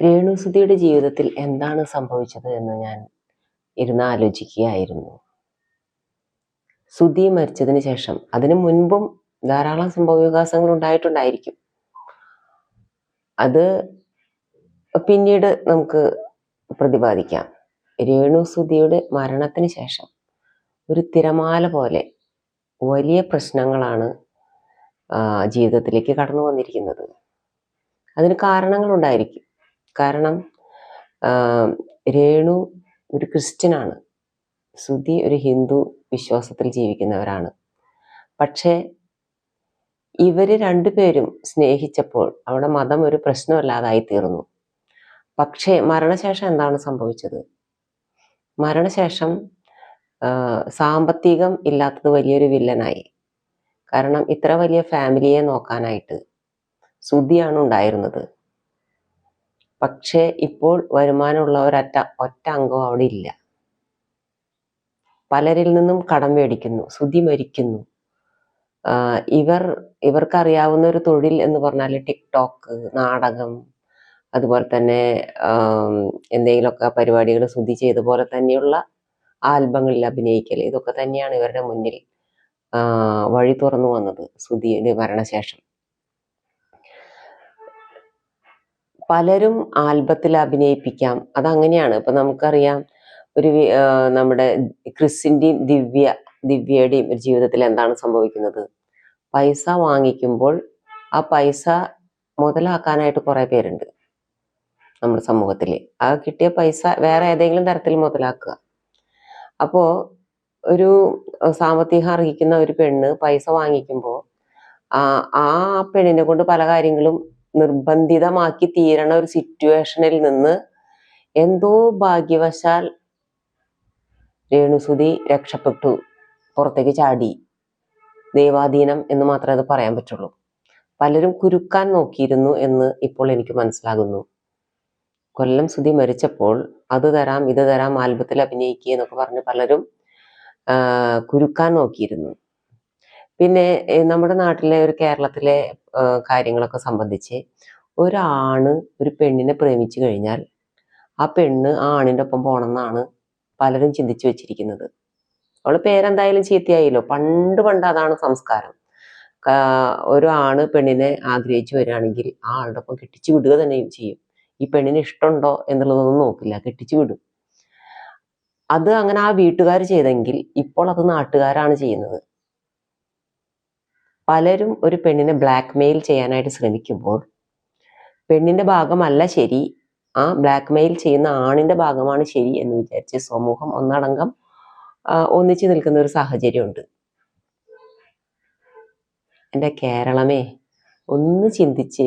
രേണുസുതിയുടെ ജീവിതത്തിൽ എന്താണ് സംഭവിച്ചത് എന്ന് ഞാൻ ഇരുന്ന് ആലോചിക്കുകയായിരുന്നു. സുധി മരിച്ചതിന് ശേഷം അതിനു മുൻപും ധാരാളം സംഭവ വികാസങ്ങൾ ഉണ്ടായിട്ടുണ്ടായിരിക്കും. അത് പിന്നീട് നമുക്ക് പ്രതിപാദിക്കാം. രേണു സുധിയുടെ മരണത്തിന് ശേഷം ഒരു തിരമാല പോലെ വലിയ പ്രശ്നങ്ങളാണ് ജീവിതത്തിലേക്ക് കടന്നു വന്നിരിക്കുന്നത്. അതിന് കാരണങ്ങളുണ്ടായിരിക്കും. കാരണം രേണു ഒരു ക്രിസ്ത്യനാണ്. സുധി ഒരു ഹിന്ദു വിശ്വാസത്തിൽ ജീവിക്കുന്നവരാണ്. പക്ഷേ ഇവർ രണ്ടുപേരും സ്നേഹിച്ചപ്പോൾ അവിടെ മതം ഒരു പ്രശ്നമല്ലാതായി തീർന്നു. പക്ഷേ മരണശേഷം എന്താണ് സംഭവിച്ചത്? മരണശേഷം സാമ്പത്തികം ഇല്ലാത്തത് വലിയൊരു വില്ലനായി. കാരണം ഇത്ര വലിയ ഫാമിലിയെ നോക്കാനായിട്ട് സുധിയാണ് ഉണ്ടായിരുന്നത്. പക്ഷേ ഇപ്പോൾ വരുമാനമുള്ള ഒരൊറ്റ ഒറ്റ അംഗവും അവിടെ ഇല്ല. പലരിൽ നിന്നും കടം മേടിക്കുന്നു സുധി മരിക്കുന്നു. ഇവർ ഇവർക്കറിയാവുന്ന ഒരു തൊഴിൽ എന്ന് പറഞ്ഞാൽ ടിക്ടോക്ക് നാടകം അതുപോലെ തന്നെ എന്തെങ്കിലുമൊക്കെ പരിപാടികൾ സുധി ചെയ്ത പോലെ തന്നെയുള്ള ആൽബങ്ങളിൽ അഭിനയിക്കൽ ഇതൊക്കെ തന്നെയാണ് ഇവരുടെ മുന്നിൽ വഴി തുറന്നു വന്നത് ശ്രുതിയുടെ മരണശേഷം. പലരും ആൽബത്തിൽ അഭിനയിപ്പിക്കാം. അതങ്ങനെയാണ്. ഇപ്പൊ നമുക്കറിയാം ഒരു നമ്മുടെ ക്രിസിന്റെയും ദിവ്യ ദിവ്യയുടെയും ഒരു ജീവിതത്തിൽ എന്താണ് സംഭവിക്കുന്നത്? പൈസ വാങ്ങിക്കുമ്പോൾ ആ പൈസ മുതലാക്കാനായിട്ട് കുറെ പേരുണ്ട് നമ്മുടെ സമൂഹത്തിൽ. ആ കിട്ടിയ പൈസ വേറെ ഏതെങ്കിലും തരത്തിൽ മുതലാക്കുക. അപ്പോ ഒരു സാമ്പത്തികം അർഹിക്കുന്ന ഒരു പെണ്ണ് പൈസ വാങ്ങിക്കുമ്പോൾ ആ പെണ്ണിനെ കൊണ്ട് പല കാര്യങ്ങളും നിർബന്ധിതമാക്കി തീരണ ഒരു സിറ്റുവേഷനിൽ നിന്ന് എന്തോ ഭാഗ്യവശാൽ രേണുസുതി രക്ഷപ്പെട്ടു. പുറത്തേക്ക് ചാടി. ദൈവാധീനം എന്ന് മാത്രമേ അത് പറയാൻ പറ്റുള്ളൂ. പലരും കുരുക്കാൻ നോക്കിയിരുന്നു എന്ന് ഇപ്പോൾ എനിക്ക് മനസ്സിലാകുന്നു. കൊല്ലം സുധി മരിച്ചപ്പോൾ അത് തരാം ഇത് തരാം ആൽബത്തിൽ അഭിനയിക്കുക എന്നൊക്കെ പറഞ്ഞ് പലരും കുരുക്കാൻ നോക്കിയിരുന്നു. പിന്നെ നമ്മുടെ നാട്ടിലെ ഒരു കേരളത്തിലെ കാര്യങ്ങളൊക്കെ സംബന്ധിച്ച് ഒരാണ് ഒരു പെണ്ണിനെ പ്രേമിച്ചു കഴിഞ്ഞാൽ ആ പെണ്ണ് ആ ആണിന്റെ ഒപ്പം പോകണമെന്നാണ് പലരും ചിന്തിച്ചു വെച്ചിരിക്കുന്നത്. അവൾ പേരെന്തായാലും ചീത്തയായില്ലോ. പണ്ട് പണ്ട് അതാണ് സംസ്കാരം. ഒരു ആണ് പെണ്ണിനെ ആഗ്രഹിച്ചു വരികയാണെങ്കിൽ ആ ആളുടെ ഒപ്പം കെട്ടിച്ചു വിടുക തന്നെ ചെയ്യും. ഈ പെണ്ണിന് ഇഷ്ടമുണ്ടോ എന്നുള്ളതൊന്നും നോക്കില്ല. കെട്ടിച്ചു വിടും. അത് അങ്ങനെ ആ വീട്ടുകാർ ചെയ്തെങ്കിൽ ഇപ്പോൾ അത് നാട്ടുകാരാണ് ചെയ്യുന്നത്. പലരും ഒരു പെണ്ണിനെ ബ്ലാക്ക് മെയിൽ ചെയ്യാനായിട്ട് ശ്രമിക്കുമ്പോൾ പെണ്ണിന്റെ ഭാഗമല്ല ശരി ആ ബ്ലാക്ക് മെയിൽ ചെയ്യുന്ന ആണിന്റെ ഭാഗമാണ് ശരി എന്ന് വിചാരിച്ച് സമൂഹം ഒന്നടങ്കം ഒന്നിച്ച് നിൽക്കുന്ന ഒരു സാഹചര്യമുണ്ട്. എന്റെ കേരളമേ ഒന്ന് ചിന്തിച്ച്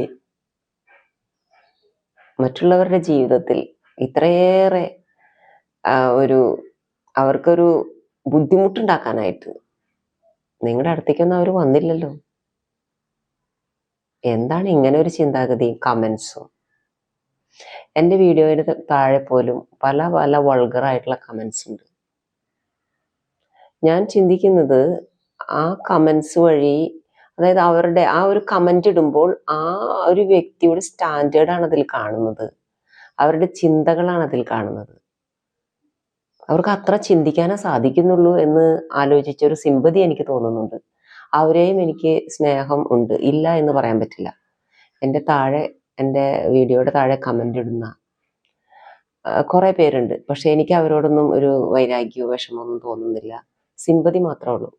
മറ്റുള്ളവരുടെ ജീവിതത്തിൽ ഇത്രയേറെ ഒരു അവർക്കൊരു ബുദ്ധിമുട്ടുണ്ടാക്കാനായിട്ട് നിങ്ങളുടെ അടുത്തേക്കൊന്നും അവർ വന്നില്ലല്ലോ. എന്താണ് ഇങ്ങനെ ഒരു ചിന്താഗതി? കമൻസും എന്റെ വീഡിയോയുടെ താഴെ പോലും പല പല വൾഗറായിട്ടുള്ള കമൻസ് ഉണ്ട്. ഞാൻ ചിന്തിക്കുന്നത് ആ കമൻസ് വഴി അതായത് അവരുടെ ആ ഒരു കമന്റ് ഇടുമ്പോൾ ആ ഒരു വ്യക്തിയുടെ സ്റ്റാൻഡേർഡാണ് അതിൽ കാണുന്നത്. അവരുടെ ചിന്തകളാണ് അതിൽ കാണുന്നത്. അവർക്ക് അത്ര ചിന്തിക്കാനേ സാധിക്കുന്നുള്ളൂ എന്ന് ആലോചിച്ച ഒരു സിമ്പതി എനിക്ക് തോന്നുന്നുണ്ട്. അവരെയും എനിക്ക് സ്നേഹം ഉണ്ട്. ഇല്ല എന്ന് പറയാൻ പറ്റില്ല. എന്റെ താഴെ എന്റെ വീഡിയോയുടെ താഴെ കമന്റ് ഇടുന്ന കുറേ പേരുണ്ട്. പക്ഷേ എനിക്ക് അവരോടൊന്നും ഒരു വൈരാഗ്യമോ വിഷമമൊന്നും തോന്നുന്നില്ല. സിമ്പതി മാത്രമേ ഉള്ളൂ.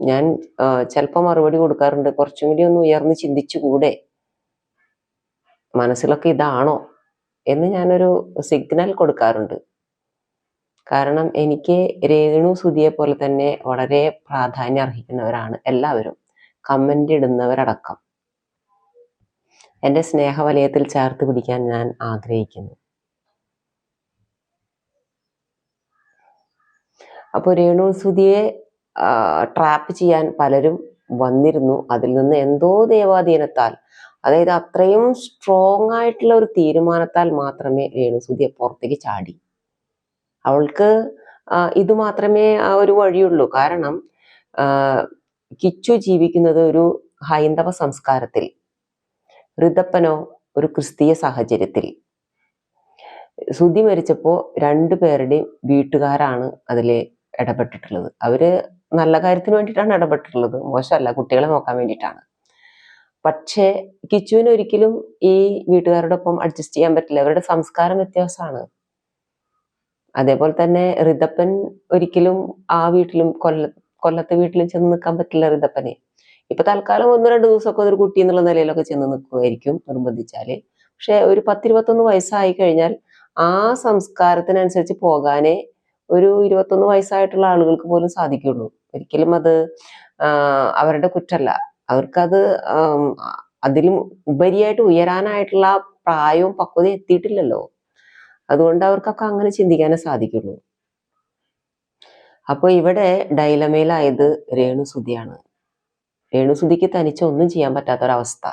ഞാൻ ചിലപ്പോൾ മറുപടി കൊടുക്കാറുണ്ട്. കുറച്ചും കൂടി ഒന്ന് ഉയർന്ന് ചിന്തിച്ചുകൂടെ? മനസ്സിലൊക്കെ ഇതാണോ? എന്ന് ഞാനൊരു സിഗ്നൽ കൊടുക്കാറുണ്ട്. കാരണം എനിക്ക് രേണു സുധിയെ പോലെ തന്നെ വളരെ പ്രാധാന്യം അർഹിക്കുന്നവരാണ് എല്ലാവരും. കമന്റ് ഇടുന്നവരടക്കം. എന്റെ സ്നേഹവലയത്തിൽ ചേർത്ത് പിടിക്കാൻ ഞാൻ ആഗ്രഹിക്കുന്നു. അപ്പോൾ രേണു സുധിയെ ട്രാപ്പ് ചെയ്യാൻ പലരും വന്നിരുന്നു. അതിൽ നിന്ന് എന്തോ ദേവാധീനത്താൽ അതായത് അത്രയും സ്ട്രോങ് ആയിട്ടുള്ള ഒരു തീരുമാനത്താൽ മാത്രമേ രേണുസുതിയെ പുറത്തേക്ക് ചാടി. അവൾക്ക് ഇത് മാത്രമേ ആ ഒരു വഴിയുള്ളൂ. കാരണം കിച്ചു ജീവിക്കുന്നത് ഒരു ഹൈന്ദവ സംസ്കാരത്തിൽ ഋതപ്പനോ ഒരു ക്രിസ്തീയ സാഹചര്യത്തിൽ. സുധി മരിച്ചപ്പോൾ രണ്ടു പേരുടെയും വീട്ടുകാരാണ് അതിൽ ഇടപെട്ടിട്ടുള്ളത്. അവർ നല്ല കാര്യത്തിന് വേണ്ടിയിട്ടാണ് ഇടപെട്ടിട്ടുള്ളത്. മോശമല്ല കുട്ടികളെ നോക്കാൻ വേണ്ടിയിട്ടാണ്. പക്ഷേ കിച്ചുവിന് ഒരിക്കലും ഈ വീട്ടുകാരുടെ ഒപ്പം അഡ്ജസ്റ്റ് ചെയ്യാൻ പറ്റില്ല. അവരുടെ സംസ്കാരം വ്യത്യാസമാണ്. അതേപോലെ തന്നെ റിതപ്പൻ ഒരിക്കലും ആ വീട്ടിലും കൊല്ല കൊല്ലത്തെ വീട്ടിലും ചെന്ന് നിൽക്കാൻ പറ്റില്ല റിതപ്പനെ. ഇപ്പൊ തൽക്കാലം ഒന്ന് രണ്ട് ദിവസമൊക്കെ ഒരു കുട്ടി എന്നുള്ള നിലയിലൊക്കെ ചെന്ന് നിൽക്കുമായിരിക്കും നിർബന്ധിച്ചാൽ. പക്ഷെ ഒരു പത്തിരുപത്തൊന്ന് വയസ്സായി കഴിഞ്ഞാൽ ആ സംസ്കാരത്തിനനുസരിച്ച് പോകാനേ ഒരു ഇരുപത്തൊന്ന് വയസ്സായിട്ടുള്ള ആളുകൾക്ക് പോലും സാധിക്കുള്ളൂ ഒരിക്കലും അത് അവരുടെ കുറ്റമല്ല അവർക്കത് അതിലും ഉപരിയായിട്ട് ഉയരാനായിട്ടുള്ള പ്രായവും പക്വതയും എത്തിയിട്ടില്ലല്ലോ. അതുകൊണ്ട് അവർക്കൊക്കെ അങ്ങനെ ചിന്തിക്കാനേ സാധിക്കുള്ളൂ. അപ്പോൾ ഇവിടെ ഡൈലമയിലായത് രേണുസുതിയാണ് രേണുസുതിക്ക് തനിച്ച് ഒന്നും ചെയ്യാൻ പറ്റാത്ത പറ്റാത്തൊരവസ്ഥ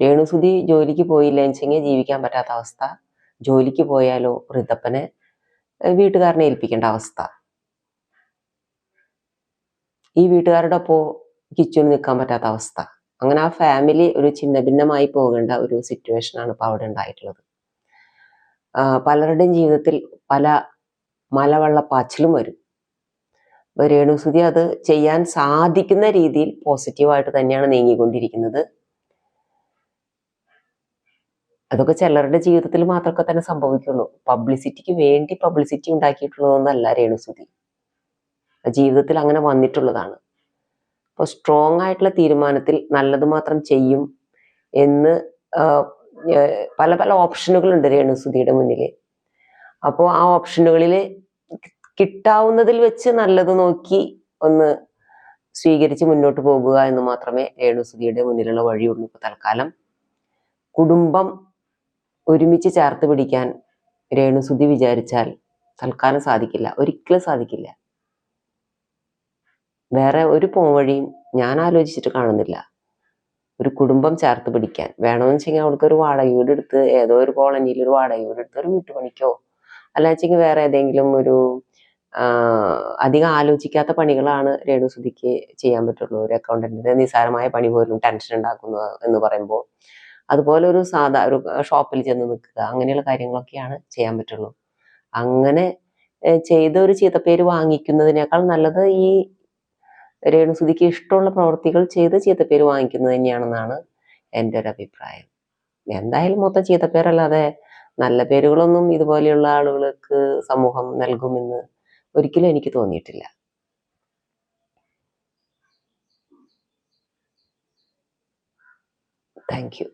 രേണുസുതി ജോലിക്ക് പോയില്ല എന്നുവെച്ചെങ്കിൽ ജീവിക്കാൻ പറ്റാത്ത അവസ്ഥ ജോലിക്ക് പോയാലോ ഋതപ്പനെ വീട്ടുകാരനെ ഏൽപ്പിക്കേണ്ട അവസ്ഥ. ഈ വീട്ടുകാരുടെ ഒപ്പോ കിച്ചുവിന് നിൽക്കാൻ പറ്റാത്ത അവസ്ഥ. അങ്ങനെ ആ ഫാമിലി ഒരു ചിന്ന ഭിന്നമായി പോകേണ്ട ഒരു സിറ്റുവേഷൻ ആണ് ഇപ്പൊ അവിടെ ഉണ്ടായിട്ടുള്ളത്. പലരുടെയും ജീവിതത്തിൽ പല മലവെള്ളപ്പാച്ചിലും വരും. അപ്പൊ രേണുസുതി അത് ചെയ്യാൻ സാധിക്കുന്ന രീതിയിൽ പോസിറ്റീവായിട്ട് തന്നെയാണ് നീങ്ങിക്കൊണ്ടിരിക്കുന്നത്. അതൊക്കെ ചിലരുടെ ജീവിതത്തിൽ മാത്രമൊക്കെ തന്നെ സംഭവിക്കുള്ളൂ. പബ്ലിസിറ്റിക്ക് വേണ്ടി പബ്ലിസിറ്റി ഉണ്ടാക്കിയിട്ടുള്ളതൊന്നല്ല രേണുസുതി. ജീവിതത്തിൽ അങ്ങനെ വന്നിട്ടുള്ളതാണ്. അപ്പോൾ സ്ട്രോങ് ആയിട്ടുള്ള തീരുമാനത്തിൽ നല്ലത് മാത്രം ചെയ്യും എന്ന് പല പല ഓപ്ഷനുകളുണ്ട് രേണുസുതിയുടെ മുന്നിൽ അപ്പോൾ ആ ഓപ്ഷനുകളിൽ കിട്ടാവുന്നതിൽ വെച്ച് നല്ലത് നോക്കി ഒന്ന് സ്വീകരിച്ച് മുന്നോട്ട് പോകുക എന്ന് മാത്രമേ രേണുസുതിയുടെ മുന്നിലുള്ള വഴിയുള്ളൂ. ഇപ്പോൾ തൽക്കാലം കുടുംബം ഒരുമിച്ച് ചേർത്ത് പിടിക്കാൻ രേണുസുതി വിചാരിച്ചാൽ തൽക്കാലം സാധിക്കില്ല. ഒരിക്കലും സാധിക്കില്ല. വേറെ ഒരു പോംവഴിയും ഞാൻ ആലോചിച്ചിട്ട് കാണുന്നില്ല. ഒരു കുടുംബം ചേർത്ത് പിടിക്കാൻ. വേണമെന്ന് വെച്ചെങ്കിൽ അവൾക്ക് ഒരു വാടക വീട് എടുത്ത് ഏതോ ഒരു കോളനിയിൽ ഒരു വാടക വീട് എടുത്ത് ഒരു വീട്ടുപണിക്കോ അല്ല വെച്ചെങ്കിൽ വേറെ ഏതെങ്കിലും ഒരു അധികം ആലോചിക്കാത്ത പണികളാണ് രേണുസുതിക്ക് ചെയ്യാൻ പറ്റുള്ളൂ. ഒരു അക്കൗണ്ടന്റിന്റെ നിസ്സാരമായ പണി പോലും ടെൻഷൻ ഉണ്ടാക്കുന്നു എന്ന് പറയുമ്പോൾ. അതുപോലെ ഒരു സാധാ ഒരു ഷോപ്പിൽ ചെന്ന് നിൽക്കുക. അങ്ങനെയുള്ള കാര്യങ്ങളൊക്കെയാണ് ചെയ്യാൻ പറ്റുള്ളൂ. അങ്ങനെ ചെയ്ത ഒരു ചീത്തപ്പേര് വാങ്ങിക്കുന്നതിനേക്കാൾ നല്ലത് ഈ രേണുസുതിക്ക് ഇഷ്ടമുള്ള പ്രവൃത്തികൾ ചെയ്ത് ചീത്തപ്പേര് വാങ്ങിക്കുന്നത് തന്നെയാണെന്നാണ് എന്റെ ഒരു അഭിപ്രായം. എന്തായാലും മൊത്തം ചീത്തപ്പേരല്ലാതെ നല്ല പേരുകളൊന്നും ഇതുപോലെയുള്ള ആളുകൾക്ക് സമൂഹം നൽകുമെന്ന് ഒരിക്കലും എനിക്ക് തോന്നിയിട്ടില്ല. Thank you.